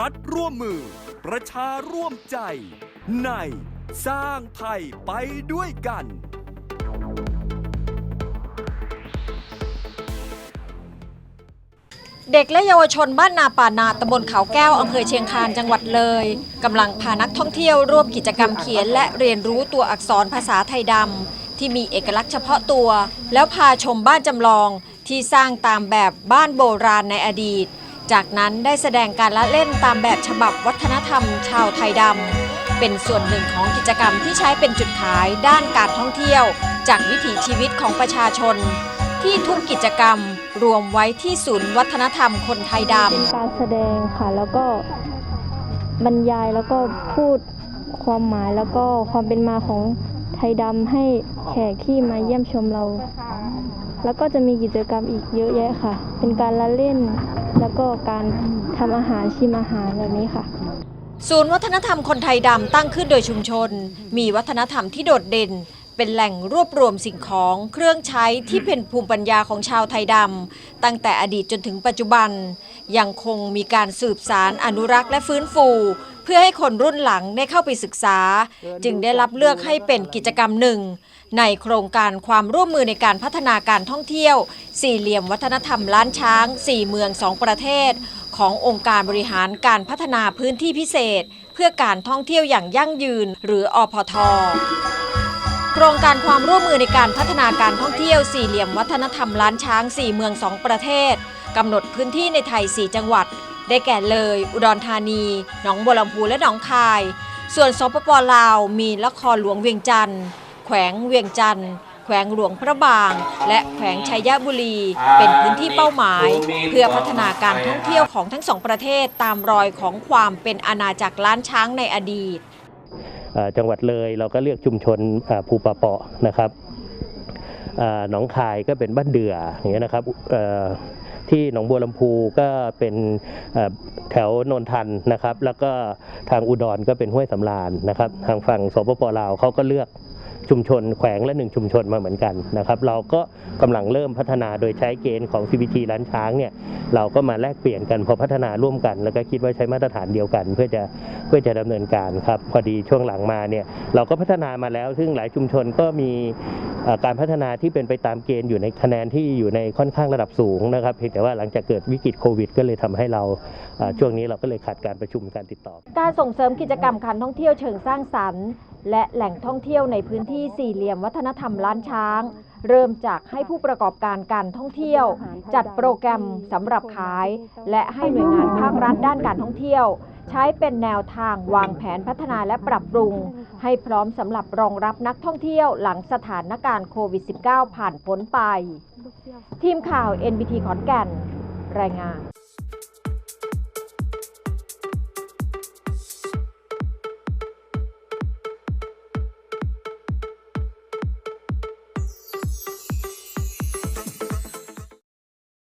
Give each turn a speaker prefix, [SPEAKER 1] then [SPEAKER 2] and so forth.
[SPEAKER 1] รัฐร่วมมือ ประชาร่วมใจ ในสร้างไทยไปด้วยกัน
[SPEAKER 2] เด็กและเยาวชนบ้านนาป่านาตำบลเขาแก้วอำเภอเชียงคานจังหวัดเลยกำลังพานักท่องเที่ยวร่วมกิจกรรมเขียน และเรียนรู้ตัวอักษรภาษาไทยดำที่มีเอกลักษณ์เฉพาะตัว แล้วพาชมบ้านจำลองที่สร้างตามแบบบ้านโบราณในอดีต จากนั้นได้แสดงการละเล่นตามแบบฉบับวัฒนธรรม ชาวไทยดำ เป็นส่วนหนึ่งของกิจกรรมที่ใช้เป็นจุดขายด้านการท่องเที่ยว จากวิถีชีวิตของประชาชน ที่ทุกกิจกรรมรวมไว้ที่ศูนย์วัฒนธรรมคนไทยด
[SPEAKER 3] เป็นการแสดงค่ะ แล้วก็บรรยายแล้วก็พูดความหมายแล้วก็ความเป็นมาของไทยดำให้แขกที่มาเยี่ยมชมเรา แล้วก็จะมีกิจกรรมอีกเยอะแยะค่ะ เป็นการละเล่น ก็การทำอาหารชิมอาหารแบบนี้ค่ะ
[SPEAKER 2] ศูนย์วัฒนธรรมคนไทยดำตั้งขึ้นโดยชุมชน มีวัฒนธรรมที่โดดเด่น เป็นแหล่งรวบรวมสิ่งของเครื่องใช้ที่เป็นภูมิปัญญาของชาวไทยดำตั้งแต่อดีตจนถึงปัจจุบัน ยังคงมีการสืบสารอนุรักษ์และฟื้นฟู เพื่อให้คนรุ่นหลังได้เข้าไปศึกษา จึงได้รับเลือกให้เป็นกิจกรรมหนึ่ง ในโครงการความร่วมมือในการพัฒนาการท่องเที่ยว สี่เหลี่ยมวัฒนธรรมล้านช้าง สี่เมืองสองประเทศ ขององค์การบริหารการพัฒนาพื้นที่พิเศษ เพื่อการท่องเที่ยวอย่างยั่งยืนหรืออพท โครงการความร่วมมือในการพัฒนาการท่องเที่ยวสี่เหลี่ยมวัฒนธรรมล้านช้าง 4 เมือง 2 ประเทศ กำหนดพื้นที่ในไทย 4 จังหวัด ได้แก่เลย อุดรธานี หนองบัวลำพูและหนองคาย ส่วนสปปลาว มีละครหลวงเวียงจันทร์แขวงเวียงจันทร์แขวงหลวงพระบาง และแขวงชัยบุรี เป็นพื้นที่เป้าหมาย เพื่อพัฒนาการท่องเที่ยวของทั้งสองประเทศตามรอยของความเป็นอาณาจักรล้านช้างในอดีต
[SPEAKER 4] จังหวัดเลยเราก็เลือกชุมชนภูปะเปาะนะครับหนองคายก็เป็นบ้านเดืออย่างเงี้ยนะครับที่หนองบัวลำพูก็เป็นแถวนนทันนะครับ แล้วก็ทางอุดรก็เป็นห้วยสำราญนะครับ ทางฝั่งสปปลาวเขาก็เลือก ชุมชนแขวงและหนึ่งชุมชนมาเหมือนกันนะครับ เราก็กำลังเริ่มพัฒนาโดยใช้เกณฑ์ของ CPT ล้านช้างเนี่ยเราก็มาแลกเปลี่ยนกันพอพัฒนาร่วมกัน แล้วก็คิดว่าใช้มาตรฐานเดียวกัน เพื่อจะเพื่อจะดำเนินการครับพอดีช่วงหลังมาเนี่ยเราก็พัฒนามาแล้ว ซึ่งหลายชุมชนก็มีการพัฒนาที่เป็นไปตามเกณฑ์อยู่ในคะแนนที่อยู่ในค่อนข้างระดับสูงนะครับเพียงแต่ว่าหลังจากเกิดวิกฤตโควิด ก็เลยทำให้เราช่วงนี้เราก็เลยขาดการประชุมการติดต่อ
[SPEAKER 2] การส่งเสริมกิจกรรมการท่องเที่ยวเชิงสร้างสรรค์ และแหล่งท่องเที่ยวในพื้นที่สี่เหลี่ยมวัฒนธรรมล้านช้าง เริ่มจากให้ผู้ประกอบการการท่องเที่ยว จัดโปรแกรมสำหรับขาย และให้หน่วยงานภาครัฐด้านการท่องเที่ยว ใช้เป็นแนวทางวางแผนพัฒนาและปรับปรุง ให้พร้อมสำหรับรองรับนักท่องเที่ยวหลังสถานการณ์โควิด -19 ผ่านพ้นไป ทีมข่าว NBT ขอนแก่น รายงาน